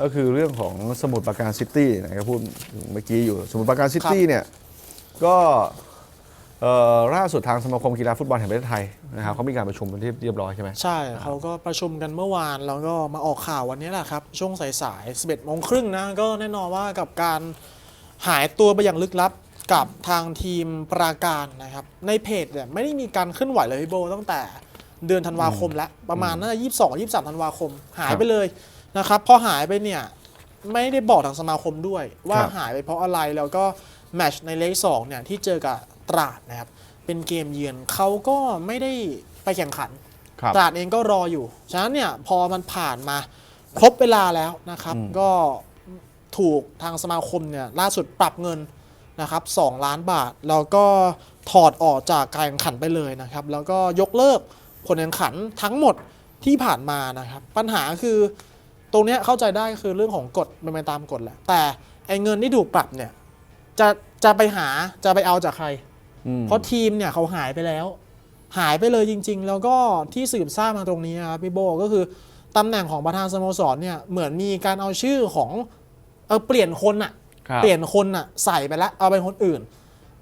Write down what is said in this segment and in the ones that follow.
ก็คือเรื่องของสมุทรปราการซิตี้นะครับพูดถึงเมื่อกี้อยู่สมุทรปราการซิตี้เนี่ยก็เอ่อล่าสุดทางสมาคมกีฬาฟุตบอลแห่งประเทศไทยนะครับเขามีการประชุมเป็นที่เรียบร้อยใช่ไหมใช่เขาก็ประชุมกันเมื่อวานแล้วก็มาออกข่าววันนี้แหละครับช่วงสายๆ 11โมงครึ่งนะก็แน่นอนว่ากับการหายตัวไปอย่างลึกลับกับทางทีมปราการนะครับในเพจเนี่ยไม่ได้มีการเคลื่อนไหวเลยพี่โบตั้งแต่เดือนธันวาคมแล้วประมาณน่าจะ22 23ธันวาคมหายไปเลย นะครับพอหายไปเนี่ยไม่ได้บอกทางสมาคมด้วย ว่าครับหายไปเพราะอะไรแล้วก็แมตชในเลขสองเนี่ยที่เจอกับตราดนะครับเป็นเกมเยือนเขาก็ไม่ได้ไปแข่งขันครับตราดเองก็รออยู่ ฉะนั้นเนี่ยพอมันผ่านมาครบเวลาแล้วนะครับ ก็ถูกทางสมาคมเนี่ยล่าสุดปรับเงินนะครับ2ล้านบาท แล้วก็ถอดออกจากการแข่งขันไปเลยนะครับ แล้วก็ยกเลิกผลแข่งขันทั้งหมดที่ผ่านมานะครับ ปัญหาคือ ตรงเนี้ยเข้าใจได้คือเรื่องของกฎเป็นไปตามกฎแหละ แต่ไอ้เงินที่ถูกปรับเนี่ยจะจะไปหาจะไปเอาจากใครอืมเพราะทีมเนี่ยเขาหายไปแล้ว หายไปเลยจริง ๆ แล้วก็ที่สืบทราบมาตรงนี้นะครับพี่โบก็คือตำแหน่งของประธานสโมสรเนี่ยเหมือนมีการเอาชื่อของเออเปลี่ยนคนอะครับเปลี่ยนคนอะใส่ไปแล้วเอาเป็นคนอื่น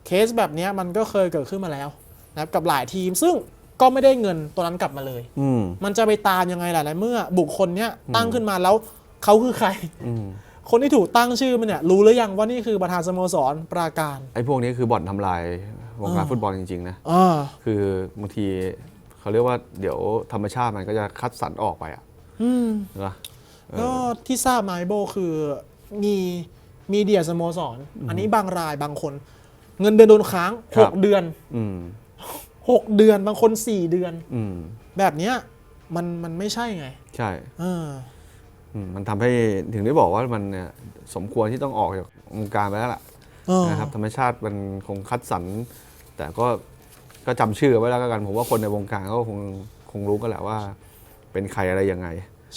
เคสแบบเนี้ยมันก็เคยเกิดขึ้นมาแล้วนะครับกับหลายทีมซึ่ง ก็ไม่ได้เงินตัวนั้นกลับมาเลย อืม มันจะไปตามยังไงล่ะในเมื่อ บุคคลเนี้ยตั้งขึ้นมาแล้วเขาคือใคร อืม คนที่ถูกตั้งชื่อมันเนี่ยรู้หรือยังว่านี่คือประธานสโมสรปราการไอ้พวกนี้คือบ่อนทำลายวงการอ่าฟุตบอลจริงๆนะ อ่าคือบางทีเขาเรียกว่าเดี๋ยวธรรมชาติมันก็จะคัดสรรออกไปอะอืม นะ เออ ก็ที่ทราบมาไอโบคือมีมีเดียสโมสร อันนี้บางรายบางคน เงินเดือนโดนค้าง6เดือน อืม 6 เดือนบางคน 4 เดือน อืมแบบเนี้ยมันมันไม่ใช่ไงใช่เอออืมมันทำให้ถึงได้บอกว่ามันเนี่ยสมควรที่ต้องออกจากวงการไปแล้วล่ะเออนะครับธรรมชาติมันคงคัดสรรแต่ก็ก็จำชื่อไว้แล้วกันผมว่าคนในวงการก็คงคงรู้กันแหละว่า เป็นใครอะไรยังไง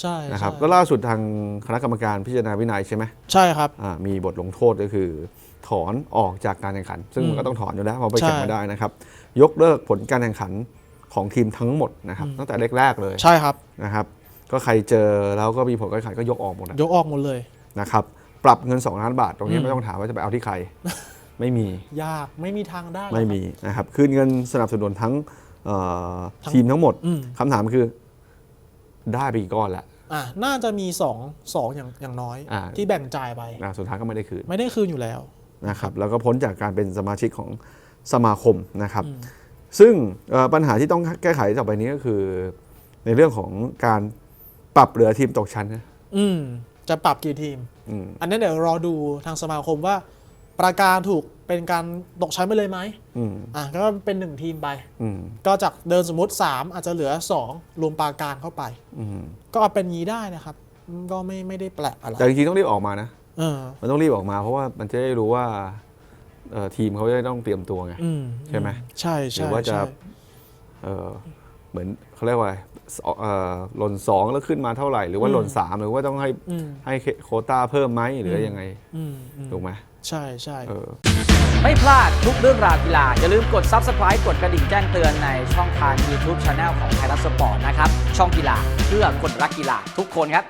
ใช่นะครับใช่ก็ล่าสุดทางคณะกรรมการพิจารณาวินัยใช่ไหมใช่ครับ อ่ามีบทลงโทษก็คือ ถอนออกจากการแข่งขัน ซึ่งอืมมันก็ต้องถอนอยู่แล้วเพราะไปใช่แข่งไม่ได้นะครับ ยกเลิกผลการแข่งขันของทีมทั้งหมดนะครับตั้งแต่แรกๆเลยใช่ครับ นะครับ ก็ใครเจอแล้วก็มีผลการแข่งขันก็ยกออกหมดอะยกออกหมดเลย นะครับปรับเงิน 2 ล้านบาท ตรงนี้อืมไม่ต้องถามว่าจะไปเอาที่ใคร ไม่มียากไม่มีทางได้หรอกไม่มีนะครับคืนเงินสนับสนุนทั้งเอ่อทั้งทีมทั้งหมดอืมคำถามคือ ได้ไปกี่ก้อนแล้วอะน่าจะมีสองสองอย่างอย่างน้อย อ่า ที่แบ่งจ่ายไป นะสุดท้ายก็ไม่ได้คืน ไม่ได้คืนอยู่แล้ว นะครับแล้วก็พ้นจากการเป็นสมาชิกของสมาคมนะครับ ซึ่งเอ่อปัญหาที่ต้องแก้ไขต่อไปนี้ก็คือ ในเรื่องของการปรับเหลือทีมตกชั้นนะ อืม จะปรับกี่ทีม อืม อันนี้เดี๋ยวรอดูทางสมาคมว่า ประการถูกเป็นการตกชั้นไปเลยไหมอืมอะก็เป็นหนึ่งทีมไป อืมก็จากเดิมสมมติ 3 อาจจะเหลือ 2 รวมปราการเข้าไป อืมก็เอาเป็นงี้ได้นะครับก็ไม่ไม่ได้แปลกอะไรแต่จริงๆต้องรีบออกมานะ เออมันต้องรีบออกมาเพราะว่ามันจะได้รู้ว่าเอ่อทีมเขาจะได้ต้องเตรียมตัวไง อืมใช่ไหมใช่หรืใช่อว่าจะ ใช่ เอ่อ เหมือนเขาเรียกว่าอะไรสเอ่อหล่นสองแล้วขึ้นมาเท่าไหร่ หรือว่าหล่นสามหรือว่าต้องให้อืมให้โควต้าเพิ่มไหมหรือยังไงอืมอืมถูกไหมใช่ใช่เออไม่พลาดทุกเรื่องราวกีฬา อย่าลืมกด Subscribe กดกระดิ่งแจ้งเตือนในช่องทาง YouTube Channel ของไทยรัฐสปอร์ตนะครับ ช่องกีฬาเพื่อคนรักกีฬาทุกคนครับ